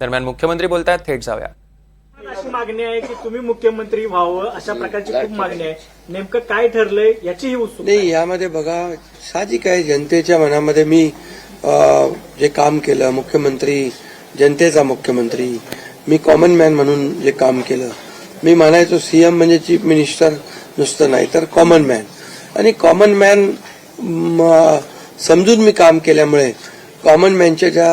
दरम्यान मुख्यमंत्री बोलतायत थेट जाऊया. अशी मागणी आहे की तुम्ही मुख्यमंत्री व्हावं अशा प्रकारची खूप मागणी आहे. नेमकं काय ठरलंय याची ही उत्सुकता नाही यामध्ये बघा साहजिक आहे जनतेच्या मनामध्ये मी अ, जे काम केलं मुख्यमंत्री जनतेचा मुख्यमंत्री मी कॉमन मॅन म्हणून जे काम केलं मी म्हणायचो सीएम म्हणजे चीफ मिनिस्टर नुसतं नाही तर कॉमन मॅन आणि कॉमन मॅन समजून मी काम केल्यामुळे कॉमन मॅनच्या ज्या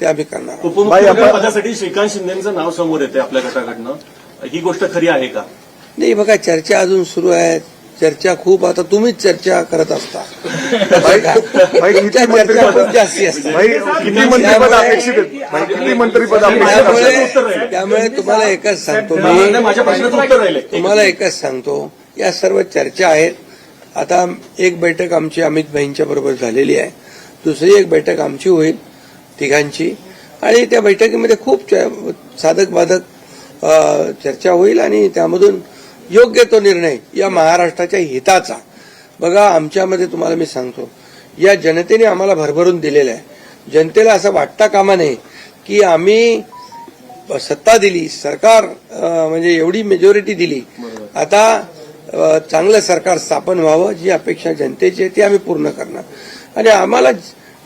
ते आम्ही करणार. उपमुख्यमंत्री पदासाठी श्रीकांत शिंदेचं नाव समोर येते आपल्या गटाकडनं. ही गोष्ट खरी आहे का? नाही बघा चर्चा अजून सुरू आहे चर्चा खूप आता तुम्हीच चर्चा करत असता. तुमच्या चर्चा खूप जास्ती असतात भाई किती मंत्रीपद अपेक्षित आहेत. भाई किती मंत्रीपद अपेक्षित आहेत. त्यामुळे त्यामुळे तुम्हाला एकच सांगतो मी. माझ्या प्रश्नाचं उत्तर राहिले तुम्हाला एकच सांगतो. या सर्व चर्चा आहेत. आता एक बैठक आमची अमित भाईंच्या बरोबर झालेली आहे. दुसरी एक बैठक आमची होईल. तिघांची. आणि त्या बैठकीमध्ये खूप साधक बाधक चर्चा होईल आणि त्यामधून योग्य तो निर्णय या महाराष्ट्राच्या हिताचा. बघा आमच्यामध्ये तुम्हाला मी सांगतो या जनतेने आम्हाला भरभरून दिलेलं आहे. जनतेला असं वाटता कामा नये की आम्ही सत्ता दिली सरकार म्हणजे एवढी मेजॉरिटी दिली. आता चांगलं सरकार स्थापन व्हावं जी अपेक्षा जनतेची आहे ती आम्ही पूर्ण करणार. आणि आम्हाला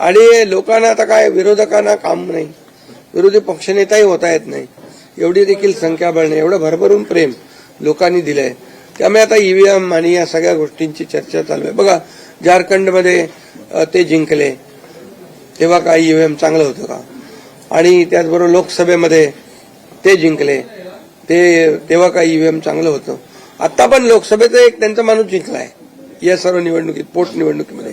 आणि लोकांना आता काय विरोधकांना काम नाही. विरोधी पक्षनेताही होता येत नाही. एवढी देखील संख्याबळ नाही एवढं भरभरून प्रेम लोकांनी दिलंय. त्यामुळे आता ईव्हीएम आणि या सगळ्या गोष्टींची चर्चा चालू आहे. बघा झारखंडमध्ये ते जिंकले. तेव्हा काय ईव्हीएम चांगलं होतं का? आणि त्याचबरोबर लोकसभेमध्ये ते जिंकले. ते तेव्हा काय ईव्हीएम चांगलं होतं? आता पण लोकसभेचं एक त्यांचा माणूस जिंकलाय या सर्व निवडणुकीत पोटनिवडणुकीमध्ये.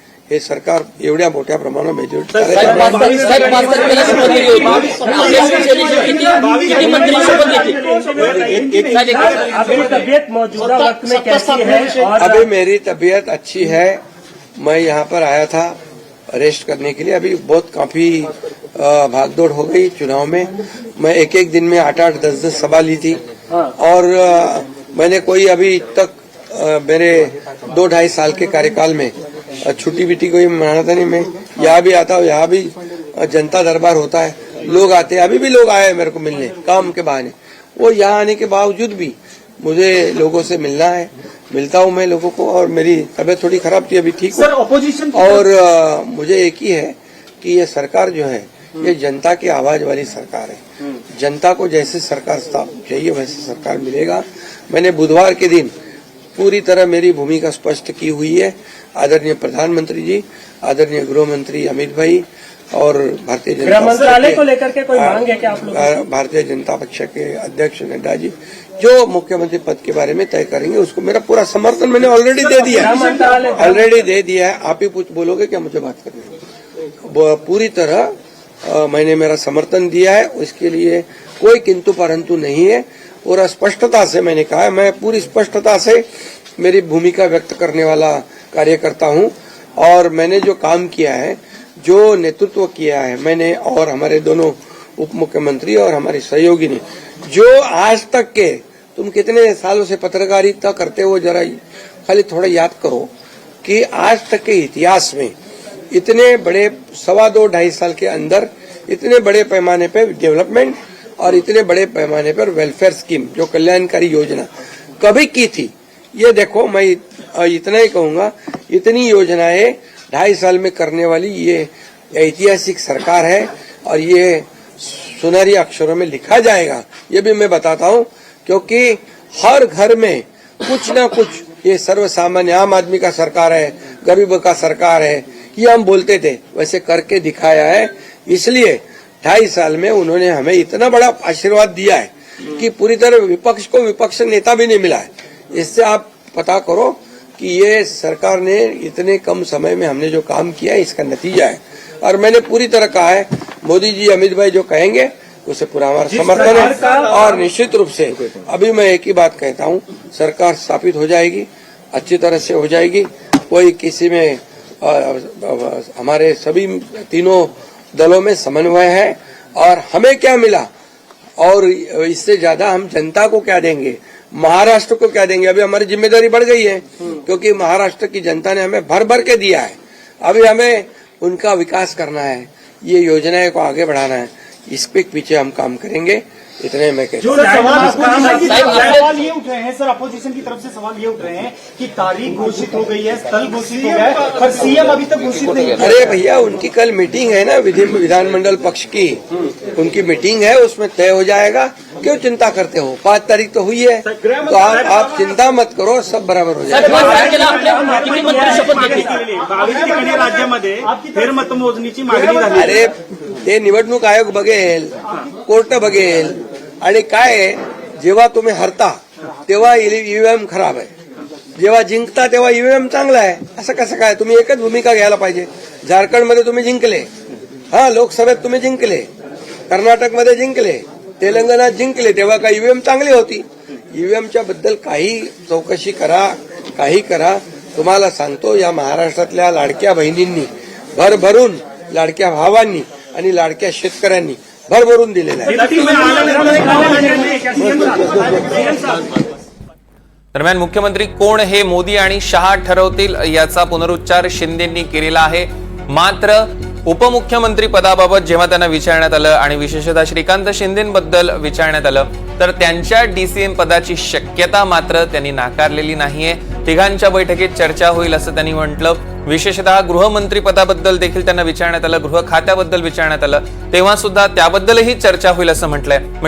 हे सरकार एवढ्या मोठ्या मेजॉरिटी मौजूदा वक्त में कैसी है और अभी मेरी तबीयत अच्छी है मैं यहाँ पर आया था रेस्ट करने के लिए अभी बहुत काफ़ी भागदौड़ हो गई चुनाव में मैं एक एक दिन में आठ आठ दस दस सभा ली थी और मैंने कोई अभी तक मेरे दो ढाई साल के कार्यकाल में छुट्टी कोई मनाना था नहीं मैं यहाँ भी आता हूँ यहाँ भी जनता दरबार होता है लोग आते हैं अभी भी लोग आए हैं मेरे को मिलने काम के बहाने। वो यहाँ आने के बावजूद भी मुझे लोगों से मिलना है मिलता हूँ मैं लोगों को और मेरी तबीयत थोड़ी खराब थी अभी ठीक सर ऑपोजिशन और मुझे एक ही है कि ये सरकार जो है ये जनता की आवाज़ वाली सरकार है। जनता को जैसे सरकार चाहिए वैसे सरकार मिलेगा। मैंने बुधवार के दिन पूरी तरह मेरी भूमिका स्पष्ट की हुई है। आदरणीय प्रधानमंत्री जी आदरणीय गृह मंत्री अमित भाई और भारतीय जनता पक्ष मंत्रालय को लेकर के कोई मांग है क्या आप लोगों भारतीय जनता पक्ष के अध्यक्ष नड्डा जी जो मुख्यमंत्री पद के बारे में तय करेंगे उसको मेरा पूरा समर्थन मैंने ऑलरेडी दे दिया मंत्रालय ऑलरेडी दे दिया है। आप ही पूछ बोलोगे क्या मुझे बात करनी पूरी तरह मैंने मेरा समर्थन दिया है। उसके लिए कोई किंतु परंतु नहीं है। पूरा स्पष्टता से मैंने कहा, मैं पूरी स्पष्टता से मेरी भूमिका व्यक्त करने वाला कार्यकर्ता हूँ। और मैंने जो काम किया है, जो नेतृत्व किया है, मैंने और हमारे दोनों उप मुख्यमंत्री और हमारे सहयोगी ने जो आज तक के, तुम कितने सालों से पत्रकारिता करते हो, जरा खाली थोड़ा याद करो कि आज तक के इतिहास में इतने बड़े, सवा दो ढाई साल के अंदर, इतने बड़े पैमाने पर डेवलपमेंट और इतने बड़े पैमाने पर वेलफेयर स्कीम जो कल्याणकारी योजना कभी की थी। ये देखो, मैं इतना ही कहूँगा, इतनी योजनाएँ ढाई साल में करने वाली ये ऐतिहासिक सरकार है और ये सुनहरी अक्षरों में लिखा जाएगा। ये भी मैं बताता हूँ, क्योंकि हर घर में कुछ ना कुछ ये सर्व सामान्य आम आदमी का सरकार है, गरीबों का सरकार है, ये हम बोलते थे, वैसे करके दिखाया है। इसलिए ढाई साल में उन्होंने हमें इतना बड़ा आशीर्वाद दिया है कि पूरी तरह विपक्ष को विपक्ष नेता भी नहीं मिला है। इससे आप पता करो कि ये सरकार ने इतने कम समय में हमने जो काम किया है इसका नतीजा है। और मैंने पूरी तरह कहा है मोदी जी अमित भाई जो कहेंगे उसे पूरा हमारा समर्थन है और निश्चित रूप से अभी मैं एक ही बात कहता हूँ सरकार स्थापित हो जाएगी अच्छी तरह से हो जाएगी। कोई किसी में हमारे सभी तीनों दलों में समन्वय है और हमें क्या मिला? और इससे ज़्यादा हम जनता को क्या देंगे? महाराष्ट्र को क्या देंगे? अभी हमारी ज़िम्मेदारी बढ़ गई है, क्योंकि महाराष्ट्र की जनता ने हमें भर भर के दिया है। अभी हमें उनका विकास करना है, ये योजनाएँ को आगे बढ़ाना है इसके पीछे हम काम करेंगे। इतने में कहता जो सवाल की तरफ़ आपने- सवाल ये उठ रहे हैं सर अपोजिशन की तरफ़ से सवाल ये उठ रहे हैं कि तारीख घोषित हो गई है स्थल घोषित हो गया है पर सीएम अभी तक घोषित नहीं है अरे भैया उनकी कल मीटिंग है ना विधि विधानमंडल पक्ष की। उनकी मीटिंग है उसमें तय हो जाएगा क्यों चिंता करते हो? पाँच तारीख तो हुई है। तो आप आप चिंता मत करो सब बराबर हो जाएगा। राज्यामध्ये फेरमतमोजणीची मागणी अरे ते निवडणूक आयोग बघेल कोर्ट बघेल. आणि काय आहे, जेव्हा तुम्ही हरता तेव्हा ईव्हीएम खराब आहे. जेव्हा जिंकता तेव्हा ईव्हीएम चांगला आहे. असं कसं काय? तुम्ही एकच भूमिका घ्यायला पाहिजे. झारखंडमध्ये तुम्ही जिंकले. हा लोकसभेत तुम्ही जिंकले. कर्नाटकमध्ये जिंकले. तेलंगणात जिंकले. तेव्हा का ईव्हीएम चांगली होती? ईव्हीएमच्या बद्दल काही चौकशी करा काही करा. तुम्हाला सांगतो या महाराष्ट्रातल्या लाडक्या बहिणींनी भरभरून लाडक्या भावांनी आणि लाडक्या शेतकऱ्यांनी भरभरून दिलेलं आहे. दरम्यान मुख्यमंत्री कोण हे मोदी आणि शहा ठरवतील याचा पुनरुच्चार शिंदेंनी केलेला आहे. मात्र उपमुख्यमंत्री पदाबाबत जेव्हा त्यांना विचारण्यात आलं आणि विशेषतः श्रीकांत शिंदेबद्दल विचारण्यात आलं तर त्यांच्या डीसीएम पदाची शक्यता मात्र त्यांनी नाकारलेली नाहीये. तिघांच्या बैठकीत चर्चा होईल असं त्यांनी म्हटलं. विशेषतः गृहमंत्री पदाबद्दल देखील त्यांना विचारण्यात आलं गृह खात्याबद्दल विचारण्यात आलं. तेव्हा सुद्धा त्याबद्दलही चर्चा होईल असं म्हटलंय.